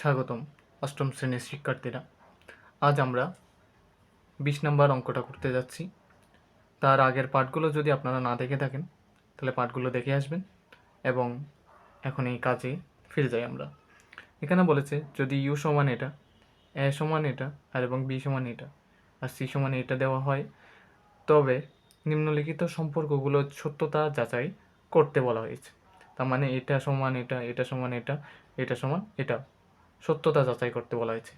স্বাগতম অষ্টম শ্রেণির শিক্ষার্থীরা। আজ আমরা বিশ নম্বর অঙ্কটা করতে যাচ্ছি। তার আগের পাঠগুলো যদি আপনারা না দেখে থাকেন, তাহলে পাঠগুলো দেখে আসবেন এবং এখন এই কাজে ফিরে যাই আমরা। এখানে বলেছে, যদি ইউ সমান এটা এ সমান এটা আর এবং বি সমান এটা আর সি সমান এটা দেওয়া হয়, তবে নিম্নলিখিত সম্পর্কগুলোর সত্যতা যাচাই করতে বলা হয়েছে। তার মানে এটা সমান এটা এটা সমান এটা এটা সমান এটা। সত্যতা যাচাই করতে বলা হয়েছে।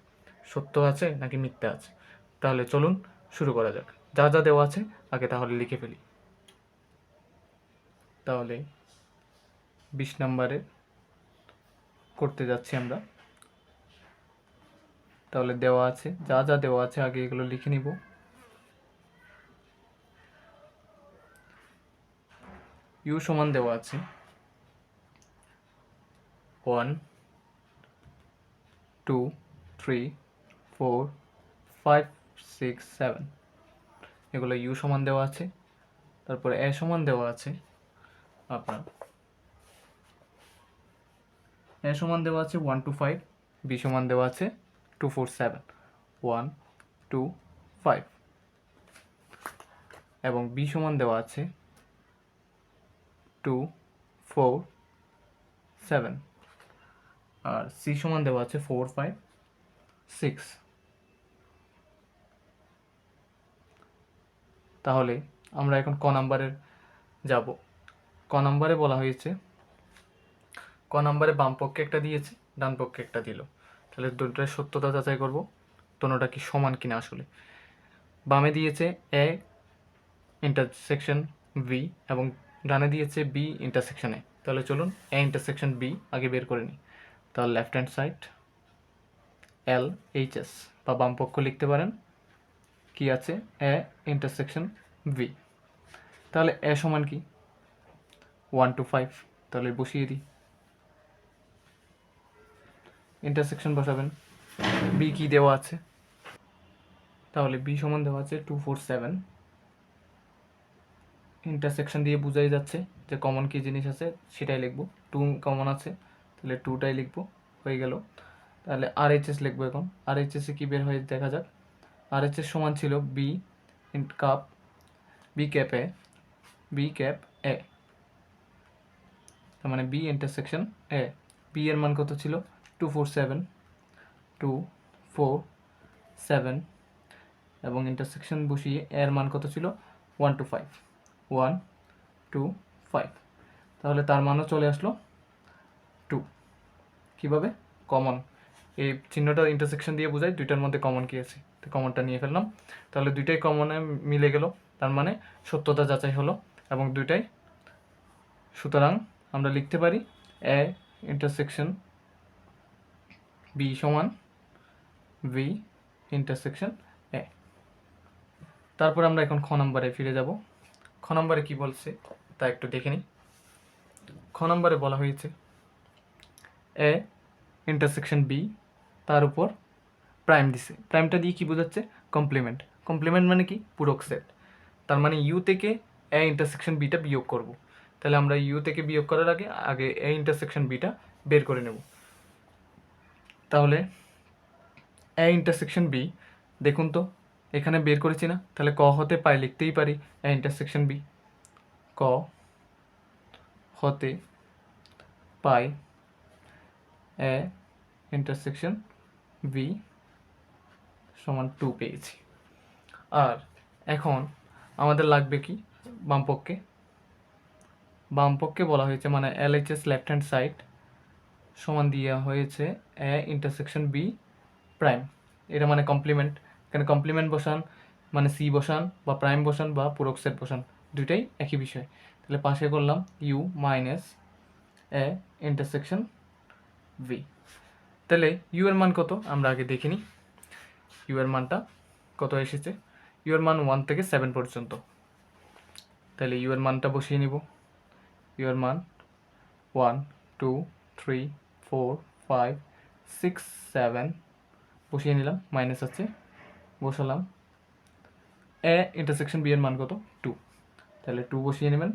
সত্য আছে নাকি মিথ্যা আছে? তাহলে চলুন শুরু করা যাক। যা যা দেওয়া আছে, আগে তাহলে লিখে ফেলি। তাহলে বিশ নম্বরে করতে যাচ্ছি আমরা। তাহলে দেওয়া আছে, যা যা দেওয়া আছে, আগে এগুলো লিখে নিব। ইউ সমান দেওয়া আছে। One two three four five six seven এগুলো ইউ সমান দেওয়া আছে। তারপরে এ সমান দেওয়া আছে আপনার। এ সমান দেওয়া আছে ওয়ান টু ফাইভ বি সমান দেওয়া আছে two four seven one two five এবং বি সমান দেওয়া আছে টু ফোর সেভেন আর সি সমান দেওয়া আছে ফোর ফাইভ সিক্স। তাহলে আমরা এখন ক নাম্বারের যাব। ক নাম্বারে বলা হয়েছে, ক নাম্বারে বাম পক্ষে একটা দিয়েছে, ডান পক্ষে একটা দিল। তাহলে দুটোর সত্যতা যাচাই করব, দুটোটা কি সমান কিনা আসলে। বামে দিয়েছে এ ইন্টারসেকশন বি এবং ডানে দিয়েছে বি ইন্টারসেকশনে তাহলে চলুন এ ইন্টারসেকশন বি আগে বের করে নিই। তাহলে left hand side L H S বা বাম পক্ষ লিখতে পারেন। কি আছে? এ ইন্টারসেকশন ভি তাহলে এ সমান কি? ওয়ান টু ফাইভ তাহলে বসিয়ে দিই। ইন্টারসেকশন বসাবেন। বি কি দেওয়া আছে? তাহলে বি সমান দেওয়া আছে টু ফোর সেভেন ইন্টারসেকশন দিয়ে বোঝাই যাচ্ছে যে কমন কি জিনিস আছে, সেটাই লিখব। টু কমন আছে। তাহলে টুটাই লিখব, হয়ে গেল। তাহলে আর এইচ এস লিখব এখন। আর এইচ এসে কী বের হয়ে দেখা যাক। আর এইচ এস সমান ছিল B in cup B cap A B cap A তার মানে বি ইন্টারসেকশন এ বি এর মান কত ছিল? Two four seven two four seven এবং ইন্টারসেকশন বসিয়ে এর মান কত ছিল? One two five one two five তাহলে তার মানও চলে আসলো কীভাবে? কমন এই চিহ্নটা ইন্টারসেকশন দিয়ে বোঝায় দুইটার মধ্যে কমন কী আছে। তো কমনটা নিয়ে ফেললাম। তাহলে দুইটাই কমনে মিলে গেল। তার মানে সত্যতা যাচাই হলো এবং দুইটাই সুতরাং আমরা লিখতে পারি এ ইন্টারসেকশন বি সমান ভি ইন্টারসেকশন এ তারপর আমরা এখন খ নম্বরে ফিরে যাব। খ নম্বরে কী বলছে তা একটু দেখে নিই। খ নম্বরে বলা হয়েছে এ ইন্টারসেকশন বি তার উপর প্রাইম দিছে। প্রাইমটা দিয়ে কি বোঝাচ্ছে? কমপ্লিমেন্ট কমপ্লিমেন্ট মানে কি? পূরক সেট তার মানে ইউ থেকে এ ইন্টারসেকশন বিটা বিয়োগ করব। তাহলে আমরা ইউ থেকে বিয়োগ করার আগে আগে এ ইন্টারসেকশন বিটা বের করে নেব। তাহলে এ ইন্টারসেকশন বি দেখুন তো, এখানে বের করেছি না? তাহলে ক হতে পাই লিখতেই পারি এ ইন্টারসেকশন বি ক হতে পাই এ ইন্টারসেকশন বি সমান টু পেয়েছি। আর এখন আমাদের লাগবে কি? বামপক্ষে। বামপক্ষে বলা হয়েছে মানে এলএইচএস লেফট হ্যান্ড সাইড সমান দেওয়া হয়েছে এ ইন্টারসেকশন বি প্রাইম এটা মানে কমপ্লিমেন্ট এখানে কমপ্লিমেন্ট বসান মানে সি বসান, বা প্রাইম বসান, বা পূরক সেট বসান। দুইটাই একই বিষয়। তাহলে পাশে করলাম U minus A intersection B তাহলে ইউ মান কত? আমরা আগে দেখে নিই। ইউ মানটা কত এসেছে? ইউ মান ওয়ান থেকে সেভেন পর্যন্ত। তাহলে ইউ মানটা বসিয়ে নিব। ইউ মান one two three four five six seven বসিয়ে নিলাম। মাইনাস আছে। বসালাম। এ ইন্টারসেকশন বি এর মান কত? টু তাহলে টু বসিয়ে নেবেন।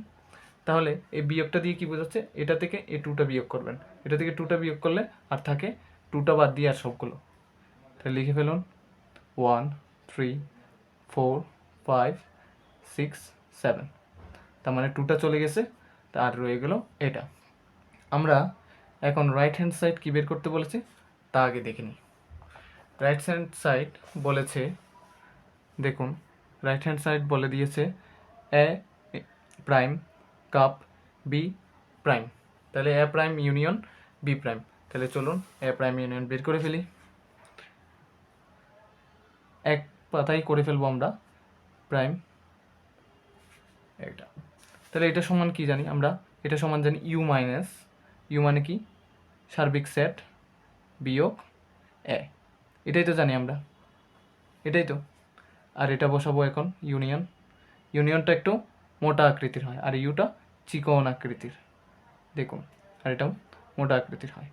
তাহলে এই বিয়োগটা দিয়ে কি বোঝাচ্ছে? এটা থেকে এই টুটা বিয়োগ করবেন। এটা থেকে টুটা বিয়োগ করলে আর থাকে টুটা বাদ দিয়ে আর সবগুলো। তাহলে লিখে ফেলুন। One three four five six seven তার মানে টুটা চলে গেছে আর রয়ে গেল এটা। আমরা এখন রাইট হ্যান্ড সাইড কী বের করতে বলেছে? তা আগে দেখে নিই। রাইট হ্যান্ড সাইড বলেছে, দেখুন রাইট হ্যান্ড সাইড বলে দিয়েছে, A prime cup B prime তাহলে A prime union B prime তাহলে চলুন এ প্রাইম ইউনিয়ন বের করে ফেলি। এক পাতাই করে ফেলব আমরা প্রাইম এটা। তাহলে এটা সমান কি জানি আমরা? এটা সমান জানি ইউ মাইনাস ইউ মানে কি? সার্বিক সেট বিয়োগ এ এটাই তো জানি আমরা। এটাই তো। আর এটা বসাবো এখন ইউনিয়ন ইউনিয়নটা একটু মোটা আকৃতির হয় আর ইউটা চিকন আকৃতির। দেখুন, আর এটাও মোটা আকৃতির হয়।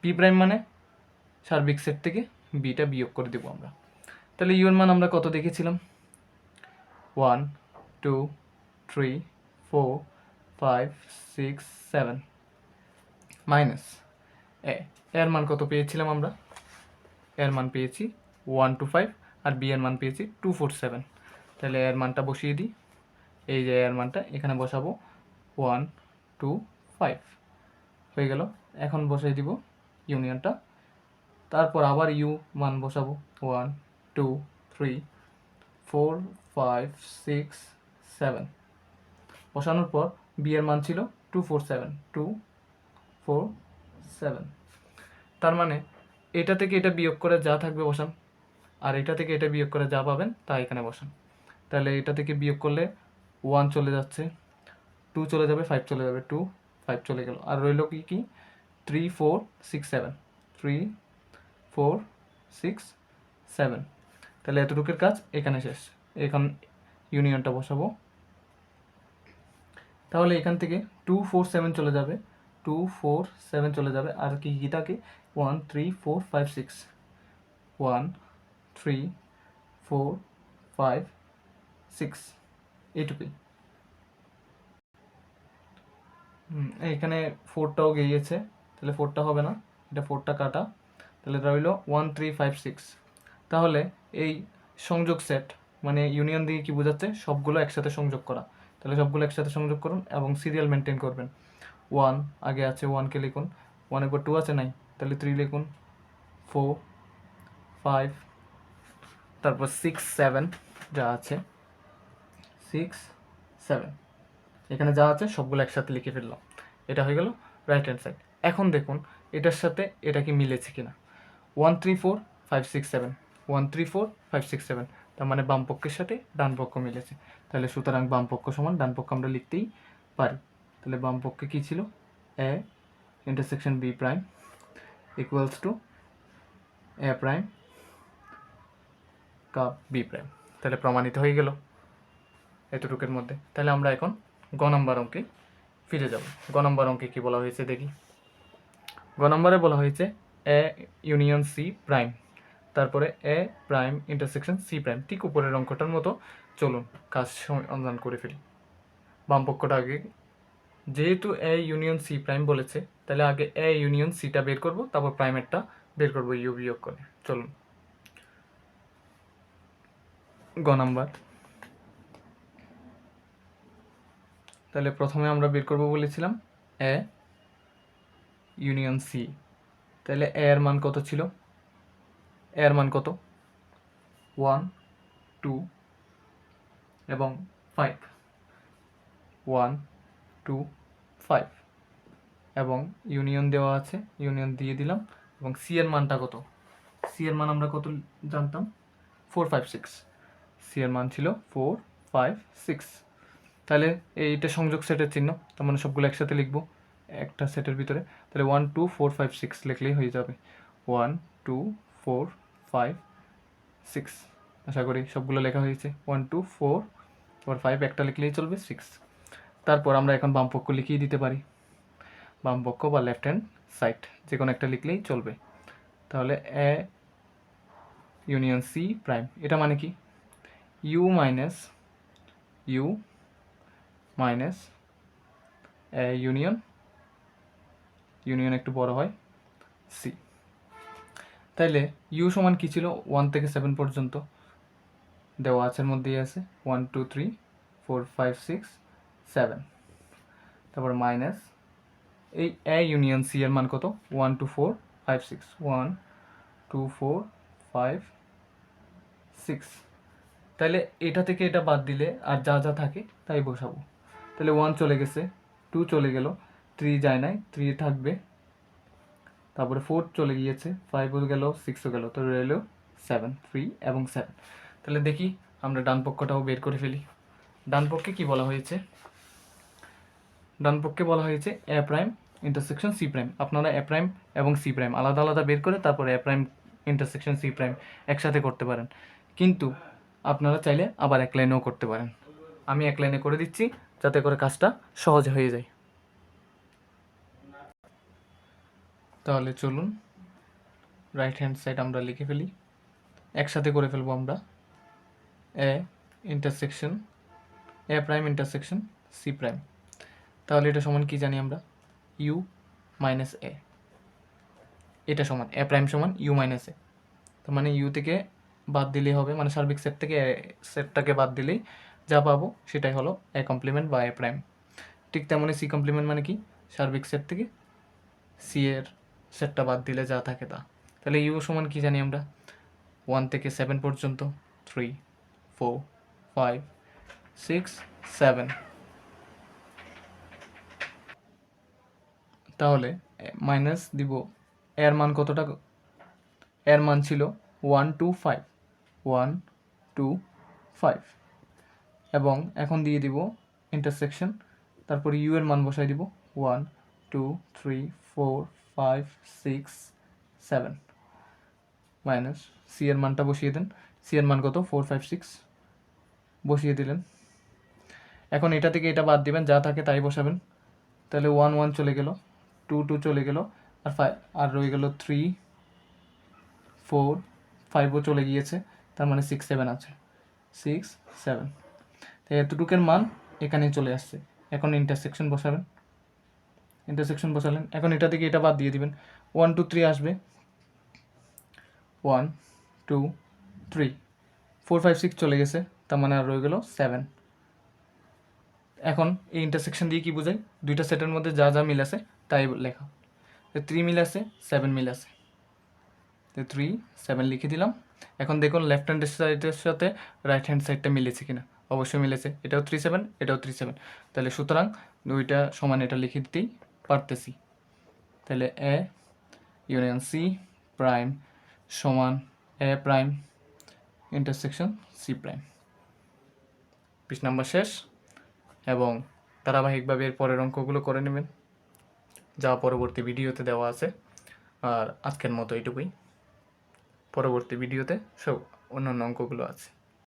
পি প্রাইম মানে সার্বিক সেট থেকে বিটা বিয়োগ করে দেবো আমরা। তাহলে ইউর মান আমরা কত দেখেছিলাম? One two three four five six seven minus A এর মান কত পেয়েছিলাম আমরা? এর মান পেয়েছি ওয়ান টু ফাইভ আর বি এর মান পেয়েছি টু ফোর সেভেন তাহলে এর মানটা বসিয়ে দিই। এই যে এর মানটা, এখানে বসাবো ওয়ান টু ফাইভ হয়ে গেল। এখন বসাই দিব ইউনিয়নটা তারপর আবার ইউ মান বসাবো। One two three four five six seven বসানোর পর বি এর মান ছিল two four seven two four seven তার মানে এটা থেকে এটা বিয়োগ করে যা থাকবে বসান। আর এটা থেকে এটা বিয়োগ করে যা পাবেন তা এখানে বসান। তাহলে এটা থেকে বিয়োগ করলে ওয়ান চলে যাচ্ছে টু চলে যাবে ফাইভ চলে যাবে টু ফাইভ চলে গেল। আর রইল কি কি? Three four six seven three four six seven তাহলে এতটুকুর কাজ এখানে শেষ। এখন ইউনিয়নটা বসাবো। তাহলে এখান থেকে টু ফোর সেভেন চলে যাবে। টু ফোর সেভেন চলে যাবে। আর কি কি থাকে? One three four five six one three four five six এইটুকুই হুম, এখানে ফোরটাও গিয়েছে তাহলে ফোরটা হবে না এটা ফোরটা কাটা তাহলে রইল ওয়ান থ্রি ফাইভ সিক্স তাহলে এই সংযোগ সেট মানে ইউনিয়ন দিয়ে কি বোঝাচ্ছে সবগুলো একসাথে সংযোগ করা। তাহলে সবগুলো একসাথে সংযোগ করুন এবং সিরিয়াল মেনটেন করবেন। ওয়ান আগে আছে ওয়ানকে লিখুন। ওয়ানের পর টু আছে নাই তাহলে থ্রি লিখুন। ফোর ফাইভ তারপর সিক্স সেভেন যা আছে। সিক্স সেভেন এখানে যা আছে সবগুলো একসাথে লিখে ফেললাম। এটা হয়ে গেল রাইট হ্যান্ড সাইড এখন দেখুন, এটার সাথে এটা কি মিলেছে কিনা? One three four five six seven one three four five six seven তার মানে বাম পক্ষের সাথে ডান পক্ষ মিলেছে। তাহলে সুতরাং বাম পক্ষ সমান, ডান পক্ষ আমরা লিখতেই পারি। তাহলে বাম পক্ষে কী ছিল? A intersection B prime equals to A prime cup B prime তাহলে প্রমাণিত হয়ে গেল। এতটুকুর মধ্যে। তাহলে আমরা এখন গ নম্বর অঙ্কে ফিরে যাব। গ নম্বর অঙ্কে কী বলা হয়েছে দেখি? গ নম্বরে বলা হয়েছে এ ইউনিয়ন সি প্রাইম, তারপরে A prime intersection C prime. ঠিক উপরের অঙ্কটার মতো চলুন, কাজ সমাধান করে ফেলি। বাম পক্ষটা আগে। যেহেতু এ ইউনিয়ন সি প্রাইম বলেছে, তাহলে আগে এ ইউনিয়ন সিটা বের করব, তারপর প্রাইমেরটা বের করব ইউ বিয়োগ করে। চলুন। গ নাম্বার। তাহলে প্রথমে আমরা বের করব বলেছিলাম এ ইউনিয়ন সি। তাহলে এ এর মান কত ছিল? এ এর মান কত? ওয়ান, টু এবং ফাইভ। One, two, five. এবং ইউনিয়ন দেওয়া আছে, ইউনিয়ন দিয়ে দিলাম। এবং সি এর মানটা কত? সি এর মান আমরা কত জানতাম? Four, five, six. সি এর মান ছিল ফোর, ফাইভ, সিক্স। তাহলে এইটা সংযোগ সেটের চিহ্ন, তার মানে সবগুলো একসাথে লিখব, একটা সেটের ভিতরে, তাহলে one two four five six লিখলেই হয়ে যাবে। One two four five six আশা করি সবগুলো লেখা হয়েছে। One two four four five একটা লিখলেই চলবে সিক্স তারপর আমরা এখন বাম পক্ষ লিখিয়ে দিতে পারি। বাম পক্ষ বা লেফট হ্যান্ড সাইড যে কোনো একটা লিখলেই চলবে। তাহলে এ ইউনিয়ন সি প্রাইম এটা মানে কি? U minus U minus union union একটু বড় হয় সি। তাইলে ইউ সমান কী ছিল? ওয়ান থেকে সেভেন পর্যন্ত দেওয়া আছে মধ্যেই আছে one, two, three, four, five, six, seven. তারপর মাইনাস এই এ ইউনিয়ন সি এর মান কত? One, two, four, five, six. One, two, four, five, six. তাহলে এটা থেকে এটা বাদ দিলে আর যা যা থাকে তাই বসাবো। তাহলে ওয়ান চলে গেছে। টু চলে গেল। থ্রি যায় নাই। থ্রি থাকবে। তারপরে ফোর চলে গিয়েছে। ফাইভও গেল সিক্সও গেল। তো রইল সেভেন থ্রি এবং সেভেন তাহলে দেখি আমরা ডান পক্ষটাও বের করে ফেলি। ডান পক্ষে কি বলা হয়েছে? ডান পক্ষে বলা হয়েছে A prime intersection C prime আপনারা এ প্রাইম এবং সি প্রাইম আলাদা আলাদা বের করে তারপরে A prime intersection C prime একসাথে করতে পারেন। কিন্তু আপনারা চাইলে আবার এক লাইনেও করতে পারেন। আমি এক লাইনে করে দিচ্ছি। যাতে করে কাজটা সহজ হয়ে যায়। তাহলে চলুন রাইট হ্যান্ড সাইড আমরা লিখে ফেলি। একসাথে করে ফেলব আমরা। A intersection A prime intersection C prime তাহলে এটা সমান কি জানি আমরা? ইউ মাইনাস এ এটা সমান এ প্রাইম সমান ইউ মাইনাস এ তার মানে ইউ থেকে বাদ দিলেই হবে মানে সার্বিক সেট থেকে সেটটাকে বাদ দিলেই যা পাবো সেটাই হলো এ কমপ্লিমেন্ট বা এ প্রাইম ঠিক তেমনই সি কমপ্লিমেন্ট মানে কি? সার্বিক সেট থেকে সি এর সেটটা বাদ দিলে যা থাকে তা। তাহলে ইউ সমান কি জানি আমরা? ওয়ান থেকে সেভেন পর্যন্ত। Three four five six seven তাহলে মাইনাস দিব, এর মান কতটা? এর মান ছিল one two five one two five এবং এখন দিয়ে দিব ইন্টারসেকশন তারপর ইউ এর মান বসাই দিব one two three four five six seven minus C এর মানটা বসিয়ে দেন। সি এর মান কত? ফোর ফাইভ সিক্স বসিয়ে দিলেন। এখন এটা থেকে এটা বাদ দিবেন, যা থাকে তাই বসাবেন। তাহলে ওয়ান ওয়ান চলে গেল টু টু চলে গেল, আর ফাইভ আর রয়ে গেল থ্রি ফোর ফাইভও চলে গিয়েছে, তার মানে সিক্স সেভেন আছে। সিক্স সেভেন এতটুকের মান এখানে চলে আসছে। এখন ইন্টারসেকশন বসাবেন। ইন্টারসেকশন বসালেন। এখন এটা থেকে এটা বাদ দিয়ে দিবেন। ওয়ান টু থ্রি আসবে। One two three four five six চলে গেছে। তার মানে আর রয়ে গেল সেভেন এখন এই ইন্টারসেকশন দিয়ে কি বোঝাই দুইটা সেটের মধ্যে যা যা মিল আছে, তাই লেখা। থ্রি মিল আছে সেভেন মিল আছে। তো থ্রি সেভেন লিখে দিলাম। এখন দেখুন লেফট হ্যান্ড সাইডের সাথে রাইট হ্যান্ড সাইডটা মিলেছে কিনা। অবশ্যই মিলেছে। এটাও থ্রি সেভেন এটাও থ্রি সেভেন তাহলে সুতরাং দুইটা সমান এটা লিখে দিতেই পারতেছি। তাহলে এ ইউনিয়ন সি প্রাইম সমান A prime intersection C prime বিশ নাম্বার শেষ এবং ধারাবাহিকভাবে এর পরের অঙ্কগুলো করে নেবেন। যা পরবর্তী ভিডিওতে দেওয়া আছে। আর আজকের মতো এইটুকুই পরবর্তী ভিডিওতে সব অন্যান্য অঙ্কগুলো আছে।